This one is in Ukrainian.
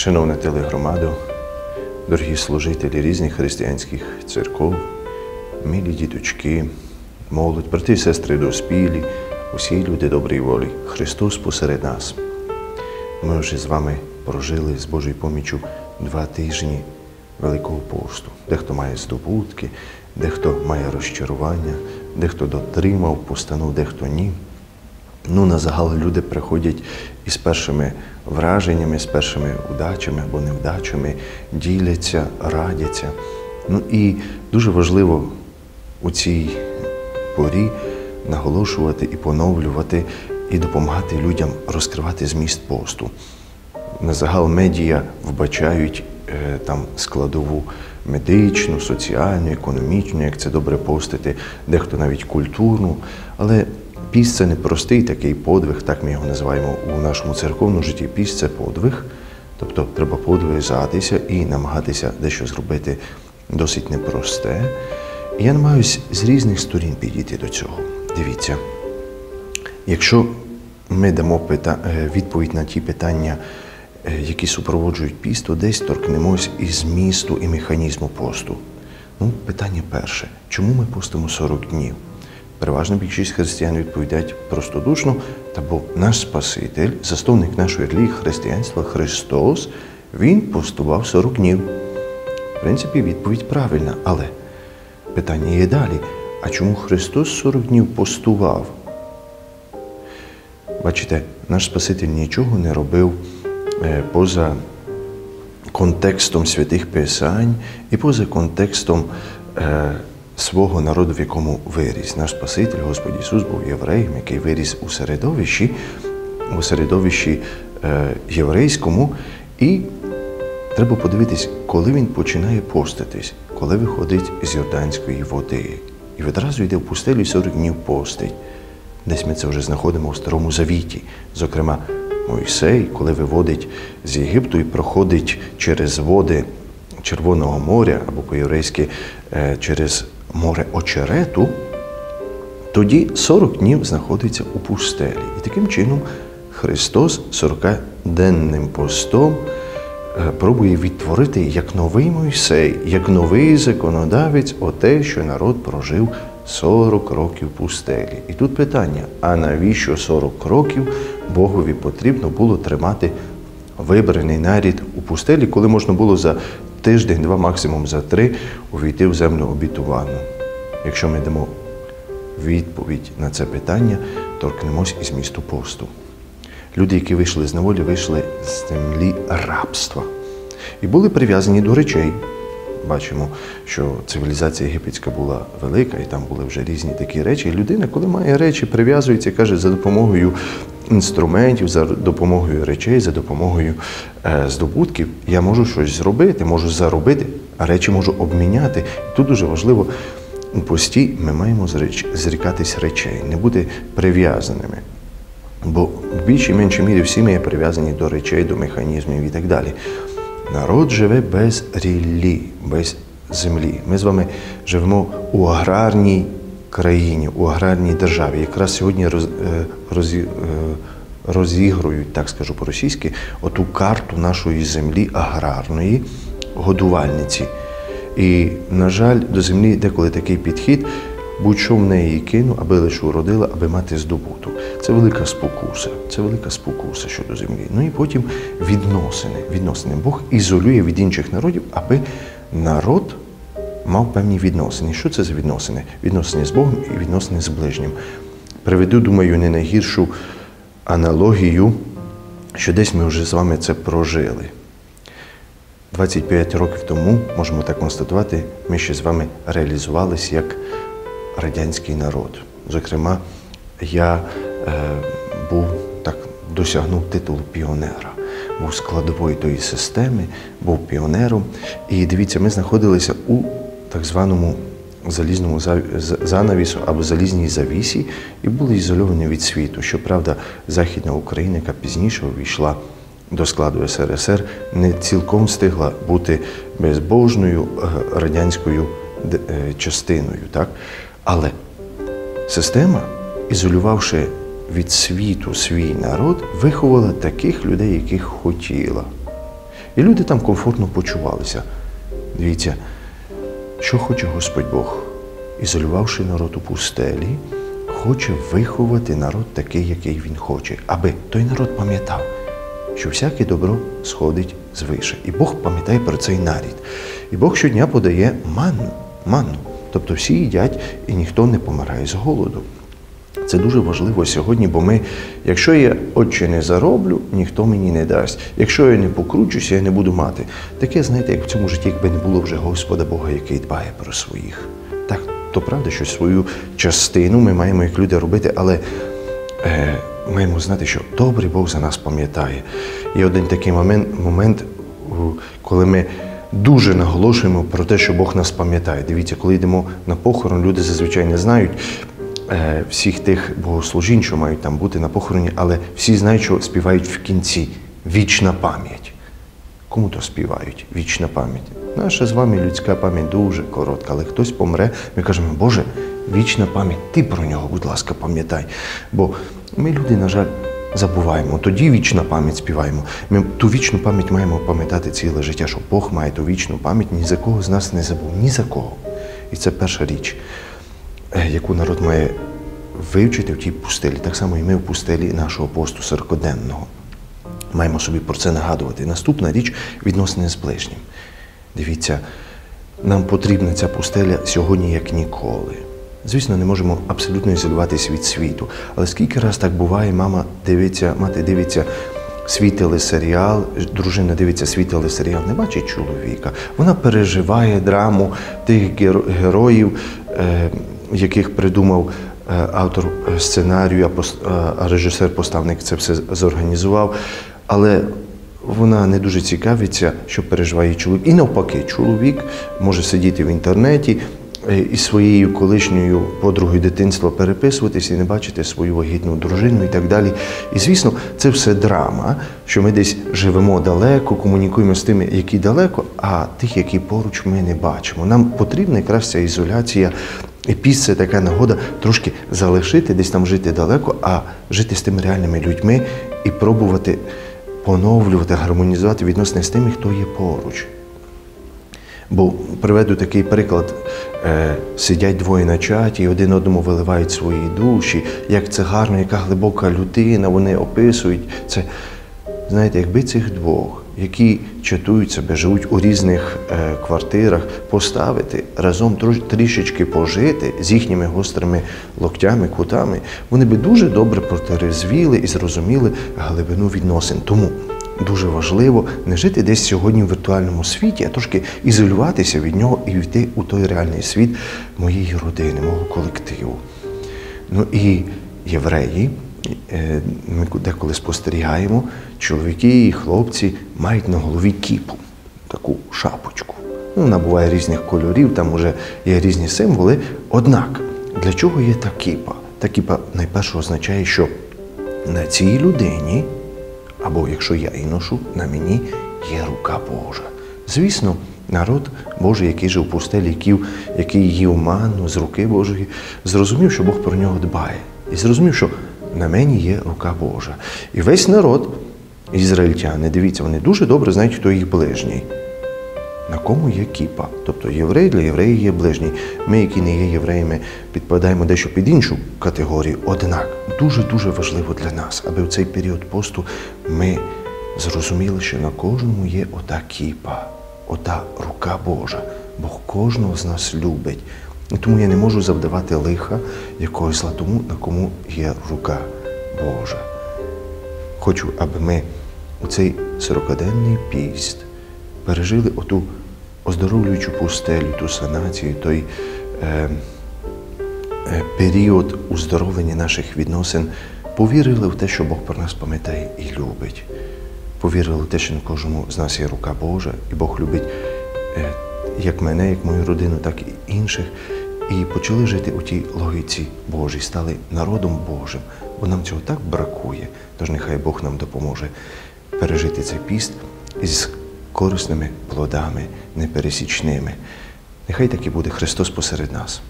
Шановна телегромадо, дорогі служителі різних християнських церков, милі діточки, молодь, брати і сестри доспілі, усі люди доброї волі, Христос посеред нас. Ми вже з вами прожили з Божою поміччю два тижні Великого посту. Дехто має здобутки, дехто має розчарування, дехто дотримав постанов, дехто ні. Ну, на загал люди приходять із першими враженнями, з першими удачами або невдачами, діляться, радяться. Ну і дуже важливо у цій порі наголошувати і поновлювати, і допомагати людям розкривати зміст посту. На загал медіа вбачають е, там складову медичну, соціальну, економічну, як це добре постити, дехто навіть культурну. Але піст це не простий такий подвиг, так ми його називаємо у нашому церковному житті. Піст це подвиг, тобто треба подвигатися і намагатися дещо зробити досить непросте. І я намагаюся з різних сторін підійти до цього. Дивіться, якщо ми дамо е, відповідь на ті питання, е, які супроводжують піст, то десь торкнемось і змісту, і механізму посту. Ну, питання перше: чому ми постимо 40 днів? Переважна більшість християн відповідають простодушно, та бо наш Спаситель, засновник нашої релігії християнства Христос, Він постував 40 днів. В принципі, відповідь правильна, але питання є далі. А чому Христос 40 днів постував? Бачите, наш Спаситель нічого не робив е, поза контекстом святих Писань і поза контекстом е, свого народу, в якому виріс. Наш Спаситель, Господь Ісус, був євреєм, який виріс у середовищі, у середовищі е, єврейському. І треба подивитись, коли він починає поститись, коли виходить з Йорданської води. І відразу йде в пустелю і 40 днів постить. Десь ми це вже знаходимо в Старому Завіті. Зокрема, Мойсей, коли виводить з Єгипту і проходить через води Червоного моря або по-єврейськи е, через море очерету, тоді 40 днів знаходиться у пустелі. І таким чином Христос 40-денним постом е, пробує відтворити як новий Мойсей, як новий законодавець оте, що народ прожив 40 років пустелі. І тут питання: а навіщо 40 років Богові потрібно було тримати вибраний нарід у пустелі, коли можна було за тиждень, два, максимум за три увійти в землю обітувану? Якщо ми дамо відповідь на це питання, торкнемось із місту посту. Люди, які вийшли з неволі, вийшли з землі рабства і були прив'язані до речей. Бачимо, що цивілізація єгипетська була велика, і там були вже різні такі речі. І людина, коли має речі, прив'язується, каже, за допомогою інструментів, за допомогою речей, за допомогою е, здобутків, я можу щось зробити, можу заробити, а речі можу обміняти. І тут дуже важливо у пості ми маємо зрікатись речей, не бути прив'язаними. Бо в більшій меншій мірі всі ми є прив'язані до речей, до механізмів і так далі. Народ живе без ріллі, без землі. Ми з вами живемо у аграрній країні, у аграрній державі. Якраз сьогодні роз, е, розі- е, розігрують, так скажу по-російськи, оту карту нашої землі аграрної годувальниці. І, на жаль, до землі деколи такий підхід, будь-що в неї кину, аби лише уродила, аби мати здобуток. Це велика спокуса, це велика спокуса щодо землі. Ну і потім відносини. Відносини. Бог ізолює від інших народів, аби народ мав певні відносини. Що це за відносини? Відносини з Богом і відносини з ближнім. Приведу, думаю, не найгіршу аналогію, що десь ми вже з вами це прожили. 25 років тому, можемо так констатувати, ми ще з вами реалізувалися як радянський народ. Зокрема, я е, був так досягнув титулу піонера, був складовою тої системи, був піонером. І дивіться, ми знаходилися у так званому залізному занавісу або залізній завісі і були ізольовані від світу. Щоправда, Західна Україна, яка пізніше увійшла до складу СРСР, не цілком встигла бути безбожною е, радянською е, частиною. Так? Але система, ізолювавши від світу свій народ, виховала таких людей, яких хотіла. І люди там комфортно почувалися. Дивіться, що хоче Господь Бог, ізолювавши народ у пустелі, хоче виховати народ такий, який він хоче, аби той народ пам'ятав, що всяке добро сходить звише. І Бог пам'ятає про цей нарід. І Бог щодня подає манну, манну. Тобто всі їдять і ніхто не помирає з голоду. Це дуже важливо сьогодні, бо ми, якщо я отче не зароблю, ніхто мені не дасть. Якщо я не покручуся, я не буду мати. Таке, знаєте, як в цьому житті, якби не було вже Господа Бога, який дбає про своїх. Так, то правда, що свою частину ми маємо як люди робити, але е, маємо знати, що добрий Бог за нас пам'ятає. Є один такий момент, момент, коли ми дуже наголошуємо про те, що Бог нас пам'ятає. Дивіться, коли йдемо на похорон, люди зазвичай не знають е, всіх тих богослужінь, що мають там бути на похороні, але всі знають, що співають в кінці вічна пам'ять. Кому то співають вічна пам'ять? Наша з вами людська пам'ять дуже коротка, але хтось помре, ми кажемо, Боже, вічна пам'ять, ти про нього, будь ласка, пам'ятай. Бо ми, люди, на жаль, забуваємо. Тоді вічна пам'ять співаємо. Ми ту вічну пам'ять маємо пам'ятати ціле життя, що Бог має ту вічну пам'ять, ні за кого з нас не забув, ні за кого. І це перша річ, е, яку народ має вивчити в тій пустелі. Так само і ми в пустелі нашого посту сорокоденного. Маємо собі про це нагадувати. Наступна річ відносини з ближнім. Дивіться, нам потрібна ця пустеля сьогодні як ніколи. Звісно, не можемо абсолютно ізолюватися від світу. Але скільки раз так буває, мама дивиться, мати дивиться свій телесеріал, дружина дивиться свій телесеріал, не бачить чоловіка. Вона переживає драму тих героїв, е, яких придумав е, автор сценарію, а режисер-поставник це все зорганізував. Але вона не дуже цікавиться, що переживає чоловік. І навпаки, чоловік може сидіти в інтернеті із своєю колишньою подругою дитинства переписуватись і не бачити свою вагітну дружину і так далі. І звісно, це все драма, що ми десь живемо далеко, комунікуємо з тими, які далеко, а тих, які поруч ми не бачимо. Нам потрібна якраз ця ізоляція. І піс це така нагода трошки залишити, десь там жити далеко, а жити з тими реальними людьми і пробувати поновлювати, гармонізувати відносини з тими, хто є поруч. Бо приведу такий приклад: Е, сидять двоє на чаті один одному виливають свої душі, як це гарно, яка глибока людина, вони описують це. Знаєте, якби цих двох, які чатують себе, живуть у різних е, квартирах, поставити разом трішечки пожити з їхніми гострими локтями, кутами, вони би дуже добре протирезвіли і зрозуміли глибину відносин. Тому дуже важливо не жити десь сьогодні в віртуальному світі, а трошки ізолюватися від нього і йти у той реальний світ моєї родини, мого колективу. Ну і євреї, е, ми деколи спостерігаємо, чоловіки і хлопці мають на голові кіпу, таку шапочку. Ну, Вона буває різних кольорів, там вже є різні символи. Однак, для чого є та кіпа? Та кіпа найперше означає, що на цій людині або якщо я і ношу, на мені є рука Божа. Звісно, народ Божий, який жив у пустелі, який їв манну з руки Божої, зрозумів, що Бог про нього дбає. І зрозумів, що на мені є рука Божа. І весь народ, ізраїльтяни, дивіться, вони дуже добре знають, хто їх ближній на кому є кіпа. Тобто єврей для євреїв є ближній. Ми, які не є євреями, підпадаємо дещо під іншу категорію. Однак дуже-дуже важливо для нас, аби в цей період посту ми зрозуміли, що на кожному є ота кіпа, ота рука Божа. Бог кожного з нас любить. І тому я не можу завдавати лиха якогось зла тому, на кому є рука Божа. Хочу, аби ми у цей сорокаденний піст пережили оту оздоровлюючу пустелю, ту санацію, той е, е, період уздоровлення наших відносин, повірили в те, що Бог про нас пам'ятає і любить. Повірили в те, що на кожному з нас є рука Божа, і Бог любить е, як мене, як мою родину, так і інших. І почали жити у тій логіці Божій, стали народом Божим, бо нам цього так бракує. Тож нехай Бог нам допоможе пережити цей піст корисними плодами непересічними. Нехай так і буде Христос посеред нас.